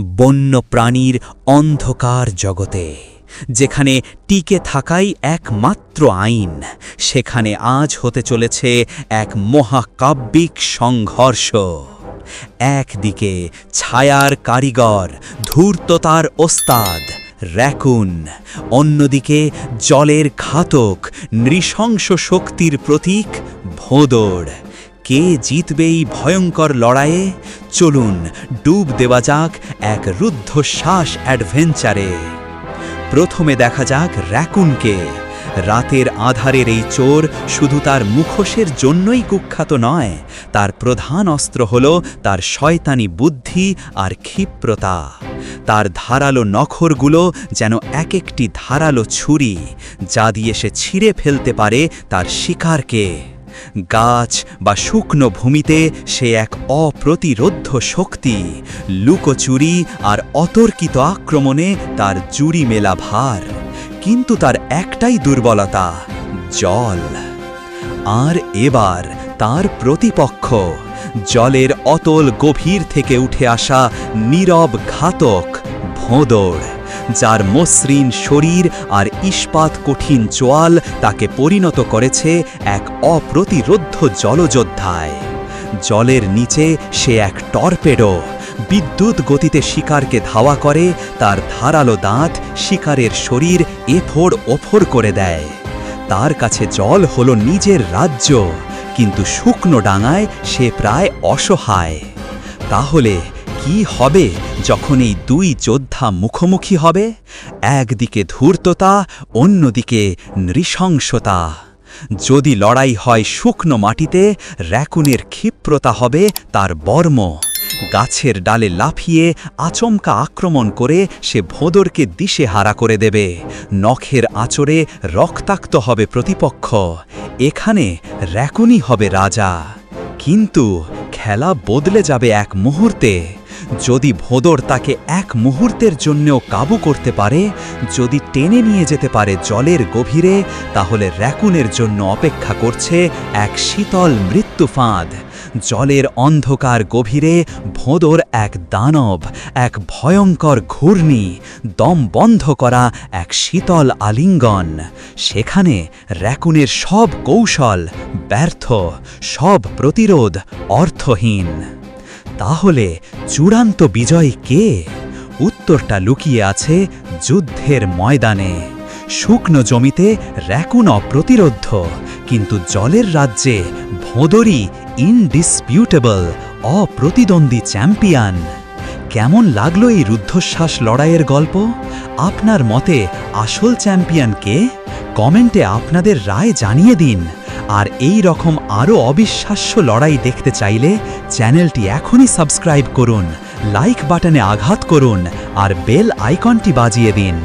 বন্য প্রাণীর অন্ধকার জগতে, যেখানে টিকে থাকাই একমাত্র আইন, সেখানে আজ হতে চলেছে এক মহাকাব্যিক সংঘর্ষ। একদিকে ছায়ার কারিগর, ধূর্ততার ওস্তাদ, র্যাকুন, অন্যদিকে জলের ঘাতক, নৃশংস শক্তির প্রতীক, ভোঁদড়। কে জিতবে এই ভয়ঙ্কর লড়াইয়ে? চলুন ডুব দেওয়া যাক এক রুদ্ধশ্বাস অ্যাডভেঞ্চারে। প্রথমে দেখা যাক র্যাকুনকে। রাতের আধারের এই চোর শুধু তার মুখোশের জন্যই কুখ্যাত নয়, তার প্রধান অস্ত্র হল তার শয়তানি বুদ্ধি আর ক্ষিপ্রতা। তার ধারালো নখরগুলো যেন এক একটি ধারালো ছুরি, যা দিয়ে সে ছিঁড়ে ফেলতে পারে তার শিকারকে। গাছ বা শুকনো ভূমিতে সে এক অপ্রতিরোধ্য শক্তি। লুকোচুরি আর অতর্কিত আক্রমণে তার জুড়ি মেলা ভার। কিন্তু তার একটাই দুর্বলতা, জল। আর এবার তার প্রতিপক্ষ, জলের অতল গভীর থেকে উঠে আসা নীরব ঘাতক ভোঁদড়। যার মসৃণ শরীর আর ইস্পাত কঠিন চোয়াল তাকে পরিণত করেছে এক অপ্রতিরোধ্য জলযোদ্ধায়। জলের নিচে সে এক টর্পেডো, বিদ্যুৎ গতিতে শিকারকে ধাওয়া করে, তার ধারালো দাঁত শিকারের শরীর এফোড় ওফোড় করে দেয়। তার কাছে জল হলো নিজের রাজ্য, কিন্তু শুকনো ডাঙায় সে প্রায় অসহায়। তাহলে কি হবে যখন এই দুই যোদ্ধা মুখোমুখি হবে? একদিকে ধূর্ততা, অন্যদিকে নৃশংসতা। যদি লড়াই হয় শুকনো মাটিতে, র্যাকুনের ক্ষিপ্রতা হবে তার বর্ম। গাছের ডালে লাফিয়ে, আচমকা আক্রমণ করে সে ভোঁদরকে দিশে হারা করে দেবে। নখের আচরে রক্তাক্ত হবে প্রতিপক্ষ। এখানে র্যাকুনই হবে রাজা। কিন্তু খেলা বদলে যাবে এক মুহূর্তে। যদি ভোঁদর তাকে এক মুহূর্তের জন্যও কাবু করতে পারে, যদি টেনে নিয়ে যেতে পারে জলের গভীরে, তাহলে র্যাকুনের জন্য অপেক্ষা করছে এক শীতল মৃত্যু ফাঁদ। জলের অন্ধকার গভীরে ভোঁদর এক দানব, এক ভয়ঙ্কর ঘূর্ণি, দম বন্ধ করা এক শীতল আলিঙ্গন। সেখানে র্যাকুনের সব কৌশল ব্যর্থ, সব প্রতিরোধ অর্থহীন। তাহলে চূড়ান্ত বিজয় কে? উত্তরটা লুকিয়ে আছে যুদ্ধের ময়দানে। শুকনো জমিতে র্যাকুন অপ্রতিরোধ্য কিন্তু জলের রাজ্যে ভোঁদরি ইনডিসপিউটেবল, অপ্রতিদ্বন্দ্বী চ্যাম্পিয়ন। কেমন লাগল এই রুদ্ধশ্বাস লড়াইয়ের গল্প? আপনার মতে আসল চ্যাম্পিয়ন কে? কমেন্টে আপনাদের রায় জানিয়ে দিন। আর এই রকম আরও অবিশ্বাস্য লড়াই দেখতে চাইলে চ্যানেলটি এখনই সাবস্ক্রাইব করুন, লাইক বাটনে আঘাত করুন, আর বেল আইকনটি বাজিয়ে দিন।